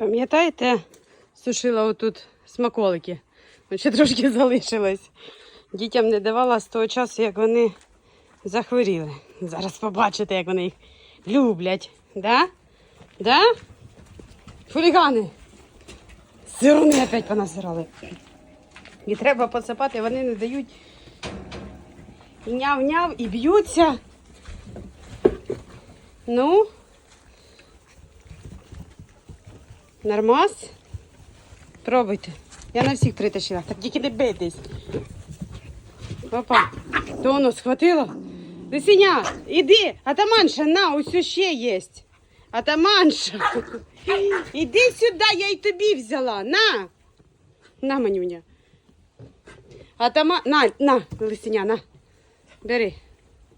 Пам'ятаєте, сушила отут смаколики. Ще трошки залишилось. Дітям не давала з того часу, як вони захворіли. Зараз побачите, як вони їх люблять. Да? Да? Хулігани. Сирони опять понасирали. І треба посипати, вони не дають. Няв-няв, і б'ються. Ну. Нормас? Пробуйте. Я на всіх притащила. Так тільки не бийтесь. Опа. То схватило. Лисеня, іди, атаманша, на, ось ще є. Атаманша. Іди сюди, я й тобі взяла. На. На, манюня. Атама... На, на, лисеня, на. Бери.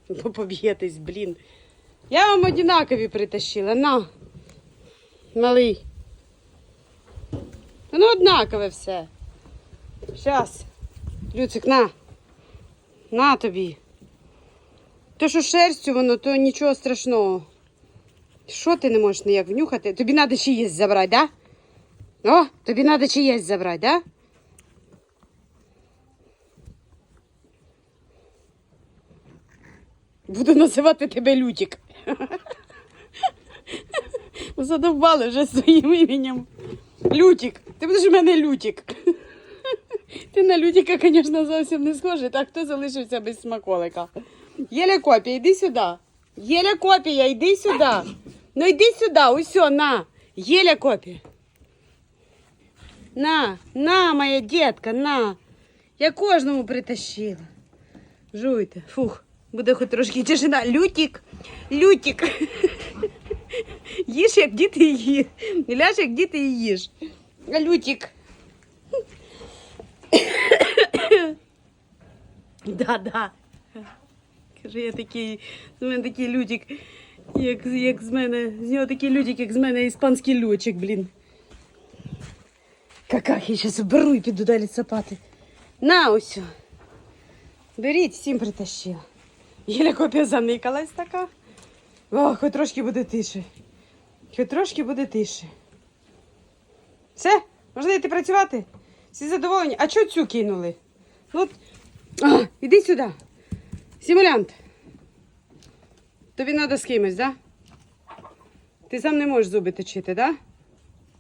Бо поб'єтесь, блін. Я вам одинакові притащила. На. Малий. Ну, однакове все. Щас. Люцик, на. На тобі. То, що шерстю воно, то нічого страшного. Що ти не можеш ніяк внюхати? Тобі треба чиєсь забрати, да? О, тобі треба чиєсь забрати, да? Буду називати тебе Лютик. Задовбали вже своїм іменем. Лютик. Ти будеш у мене Лютик. Ти на Лютика, звісно, зовсім не схожий. Так хто залишився без смаколика? Єля копія, йди сюди. Єля копія, йди сюди. Ну йди сюди, усьо, на. Єля копія. На, на, моя дітка, на. Я кожному притащила. Жуйте. Фух, буде хоч трошки тишина. Лютик, лютик. Їж, як діти їж. Ляж, як діти їж. Лютик. Да, да. Каже, я такий, з мене такий лютик, як, як з мене, з нього такий лютик, як з мене іспанський льотчик, блін. Какахи, зараз беру і піду далі сапати. На ось. Беріть, всім притащила. Єля копія заникалась така. О, хоч трошки буде тише. Хоч трошки буде тише. Все? Можна йти працювати? Всі задоволені? А чого цю кинули? Ну, а, іди сюди. Симулянт. Тобі треба з кимось, да? Ти сам не можеш зуби точити, да?